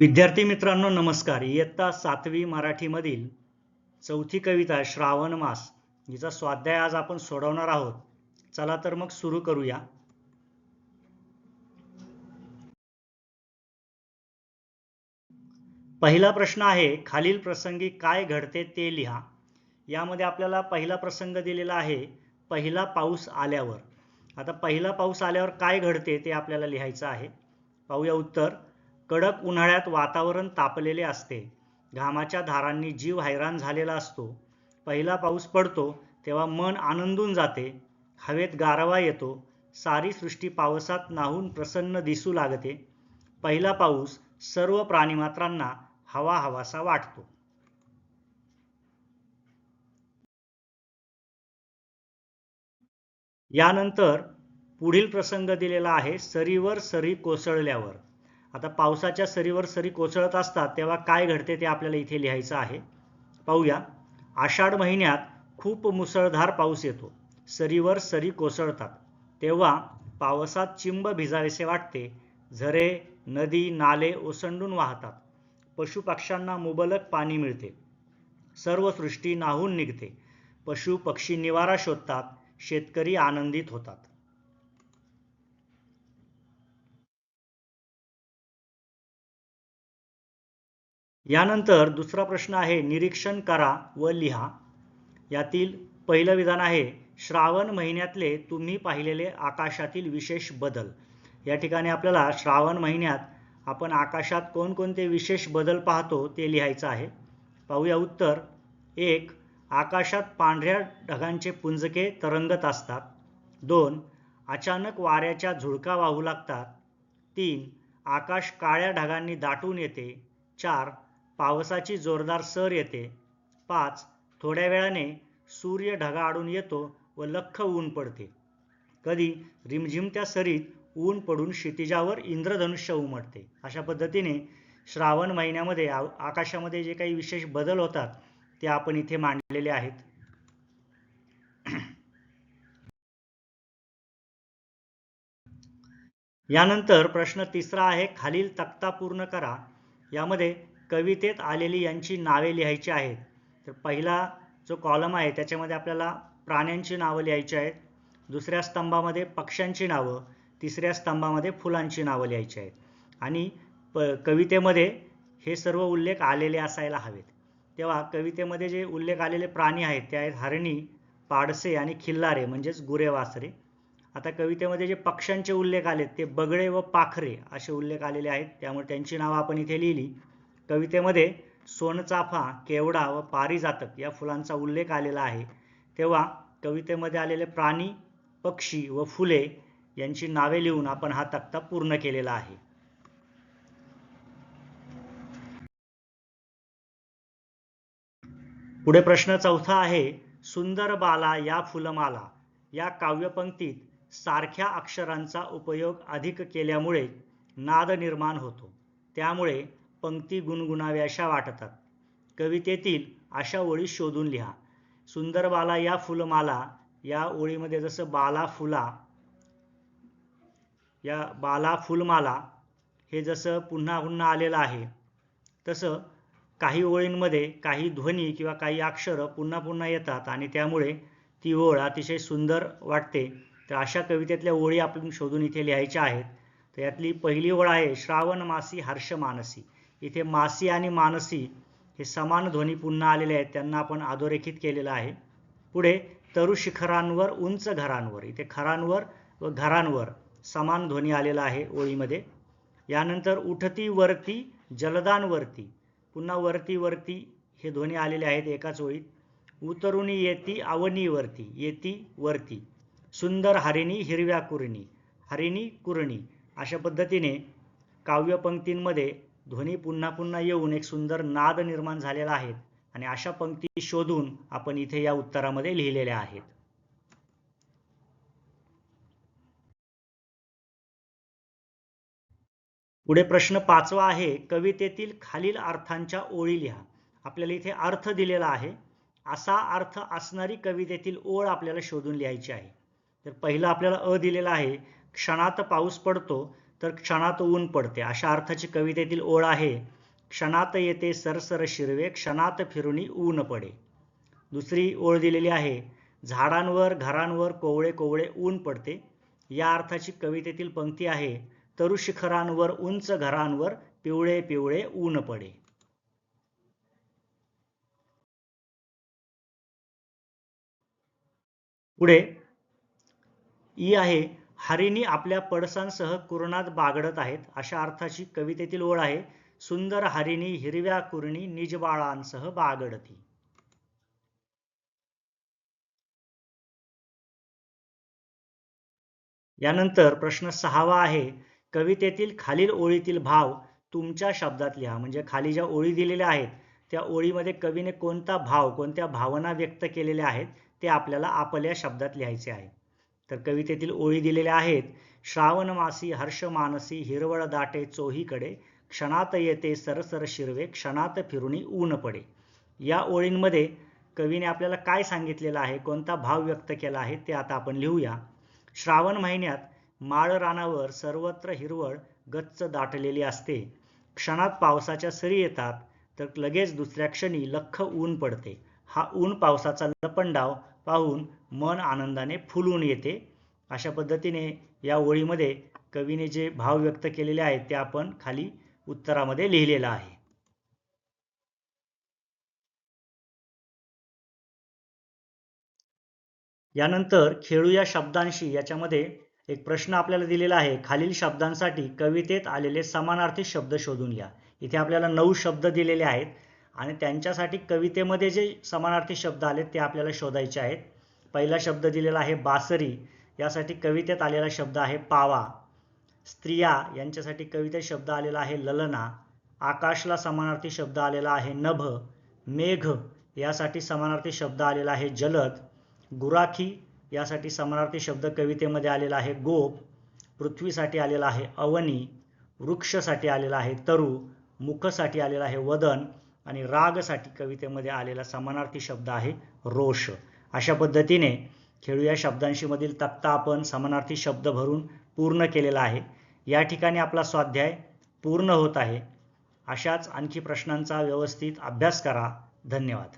विद्यार्थी मित्रांनो नमस्कार. इयत्ता सातवी मराठीमधील चौथी कविता श्रावण मास हिचा स्वाध्याय आज आपण सोडवणार आहोत. चला तर मग सुरू करूया. पहिला प्रश्न आहे खालील प्रसंगी काय घडते ते लिहा. यामध्ये आपल्याला पहिला प्रसंग दिलेला आहे पहिला पाऊस आल्यावर. आता पहिला पाऊस आल्यावर काय घडते ते आपल्याला लिहायचं आहे. पाहूया उत्तर. कडक उन्हाळ्यात वातावरण तापलेले असते. घामाच्या धारांनी जीव हैराण झालेला असतो. पहिला पाऊस पडतो तेव्हा मन आनंदून जाते. हवेत गारवा येतो. सारी सृष्टी पावसात नाहून प्रसन्न दिसू लागते. पहिला पाऊस सर्व प्राणीमात्रांना हवा हवासा वाटतो. यानंतर पुढील प्रसंग दिलेला आहे सरीवर सरी कोसळल्यावर. आता पावसाच्या सरीवर सरी कोसळत असतात तेव्हा काय घडते ते आपल्याला इथे लिहायचं आहे. पाहूया. आषाढ महिन्यात खूप मुसळधार पाऊस येतो. सरीवर सरी कोसळतात. तेव्हा पावसात चिंब भिजावेसे वाटते. झरे नदी नाले ओसंडून वाहतात. पशुपक्ष्यांना मुबलक पाणी मिळते. सर्व सृष्टी नाहून निघते. पशु पक्षी निवारा शोधतात. शेतकरी आनंदित होतात. यानंतर दुसरा प्रश्न आहे निरीक्षण करा व लिहा. यातील पहिलं विधान आहे श्रावण महिन्यातले तुम्ही पाहिलेले आकाशातील विशेष बदल. या ठिकाणी आपल्याला श्रावण महिन्यात आपण आकाशात कोणकोणते विशेष बदल पाहतो ते लिहायचं आहे. पाहूया उत्तर. एक आकाशात पांढऱ्या ढगांचे पुंजके तरंगत असतात. दोन अचानक वाऱ्याच्या झुळका वाहू लागतात. तीन आकाश काळ्या ढगांनी दाटून येते. चार पावसाची जोरदार सर येते. पाच थोड्या वेळाने सूर्य ढगाआडून येतो व लख्ख ऊन पडते. कधी रिमझिमत्या सरीत ऊन पडून क्षितिजावर इंद्रधनुष्य उमटते. अशा पद्धतीने श्रावण महिन्यामध्ये आकाशामध्ये जे काही विशेष बदल होतात ते आपण इथे मांडलेले आहेत. यानंतर प्रश्न तिसरा आहे खालील तक्ता पूर्ण करा. यामध्ये कवितेत आलेली यांची नावे लिहायची आहेत. तर पहिला जो कॉलम आहे त्याच्यामध्ये आपल्याला प्राण्यांची नावं लिहायची आहेत. दुसऱ्या स्तंभामध्ये पक्ष्यांची नावं तिसऱ्या स्तंभामध्ये फुलांची नावं लिहायची आहेत. आणि प कवितेमध्ये हे सर्व उल्लेख आलेले असायला हवेत. तेव्हा कवितेमध्ये जे उल्लेख आलेले प्राणी आहेत ते आहेत हरणी पाडसे आणि खिल्लारे म्हणजेच गुरेवासरे. आता कवितेमध्ये जे पक्ष्यांचे उल्लेख आलेत ते बगळे व पाखरे असे उल्लेख आलेले आहेत. त्यामुळे त्यांची नावं आपण इथे लिहिली. कवितेमध्ये सोनचाफा केवडा व पारिजातक या फुलांचा उल्लेख आलेला आहे. तेव्हा कवितेमध्ये आलेले प्राणी पक्षी व फुले यांची नावे लिहून आपण हा तक्ता पूर्ण केलेला आहे. पुढे प्रश्न चौथा आहे सुंदर बाला या फुलमाला. या काव्यपंक्तीत सारख्या अक्षरांचा उपयोग अधिक केल्यामुळे नाद निर्माण होतो. त्यामुळे पंक्ती गुणगुणाव्याशा वाटतात. कवितेतील अशा ओळी शोधून लिहा. सुंदर बाला या फुलमाला या ओळीमध्ये जसं बाला फुला या बाला फुलमाला हे जसं पुन्हा पुन्हा आलेलं आहे तसं काही ओळींमध्ये काही ध्वनी किंवा काही अक्षरं पुन्हा पुन्हा येतात आणि त्यामुळे ती ओळ अतिशय सुंदर वाटते. तर अशा कवितेतल्या ओळी आपण शोधून इथे लिहायच्या आहेत. तर यातली पहिली ओळ आहे श्रावण मासी हर्ष मानसी इथे मासी आणि मानसी हे समान ध्वनी पुन्हा आलेले आहेत. त्यांना आपण अधोरेखित केलेलं आहे. पुढे तरु शिखरांवर उंच घरांवर. इथे खरांवर व घरांवर समान ध्वनी आलेला आहे ओळीमध्ये. यानंतर उठती वरती जलदानवरती पुन्हा वरती वरती हे ध्वनी आलेले आहेत एकाच ओळीत. उतरुणी येती आवनीवरती येती वरती. सुंदर हरिणी हिरव्या कुरणी. हरिणी कुरणी. अशा पद्धतीने काव्यपंक्तींमध्ये ध्वनी पुन्हा पुन्हा येऊन एक सुंदर नाद निर्माण झालेला आहे आणि अशा पंक्ती शोधून आपण इथे या उत्तरामध्ये लिहिलेल्या आहेत. पुढे प्रश्न पाचवा आहे कवितेतील खालील अर्थांच्या ओळी लिहा. आपल्याला इथे अर्थ दिलेला आहे. असा अर्थ असणारी कवितेतील ओळ आपल्याला शोधून लिहायची आहे. तर पहिलं आपल्याला अ दिलेला आहे क्षणात पाऊस पडतो तर क्षणात ऊन पडते. अशा अर्थाची कवितेतील ओळ आहे क्षणात येते सरसर शिरवे क्षणात फिरुनी ऊन पडे. दुसरी ओळ दिलेली आहे झाडांवर घरांवर कोवळे कोवळे ऊन पडते. या अर्थाची कवितेतील पंक्ती आहे तरु शिखरांवर उंच घरांवर पिवळे पिवळे ऊन पडे. पुढे ई आहे हरिणी आपल्या पडसांसह कुरणात बागडत आहेत अशा अर्थाची कवितेतील ओळ आहे सुंदर हरिणी हिरव्या कुरणी निजबाळांसह बागडती. यानंतर प्रश्न सहावा आहे कवितेतील खालील ओळीतील भाव तुमच्या शब्दात लिहा. म्हणजे खाली ज्या ओळी दिलेल्या आहेत त्या ओळीमध्ये कवीने कोणता भाव कोणत्या भावना व्यक्त केलेल्या आहेत ते आपल्याला आपल्या शब्दात लिहायचे आहे. तर कवितेतील ओळी दिलेल्या आहेत. श्रावण मासी हर्ष मानसी हिरवळ दाटे चोहीकडे क्षणात येते सरसर शिरवे क्षणात फिरुणी ऊन पडे. या ओळींमध्ये कवीने आपल्याला काय सांगितलेलं आहे? कोणता भाव व्यक्त केला आहे? ते आता आपण लिहूया. श्रावण महिन्यात माळ रानावर सर्वत्र हिरवळ गच्च दाटलेली असते. क्षणात पावसाच्या सरी येतात तर लगेच दुसऱ्या क्षणी लख ऊन पडते. हा ऊन पावसाचा लपंडाव पाहून मन आनंदाने फुलून येते. अशा पद्धतीने या ओळीमध्ये कवीने जे भाव व्यक्त केलेले आहेत ते आपण खाली उत्तरामध्ये लिहिलेलं आहे. यानंतर खेळूया शब्दांशी याच्यामध्ये एक प्रश्न आपल्याला दिलेला आहे. खालील शब्दांसाठी कवितेत आलेले समानार्थी शब्द शोधून घ्या. इथे आपल्याला नऊ शब्द दिलेले आहेत. आणि त्यांच्यासाठी कवितेमध्ये जे समानार्थी शब्द आले ते आपल्याला शोधायचे आहेत. पहिला शब्द दिलेला आहे बासरी. यासाठी कवितेत आलेला शब्द आहे पावा. स्त्रिया यांच्यासाठी कवितेत शब्द आलेला आहे ललना. आकाशला समानार्थी शब्द आलेला आहे नभ. मेघ यासाठी समानार्थी शब्द आलेला आहे जलद. गुराखी यासाठी समानार्थी शब्द कवितेमध्ये आलेला आहे गोप. पृथ्वीसाठी आलेला आहे अवनी. वृक्षसाठी आलेला आहे तरु. मुखसाठी आलेला आहे वदन. आणि रागसाठी कवितेमध्ये आलेला समानार्थी शब्द आहे रोष. अशा पद्धतीने खेळूया शब्दांशी मधील तक्ता आपण समानार्थी शब्द भरून पूर्ण केलेला आहे. या ठिकाणी आपला स्वाध्याय पूर्ण होत आहे. अशाच आणखी प्रश्नांचा व्यवस्थित अभ्यास करा. धन्यवाद.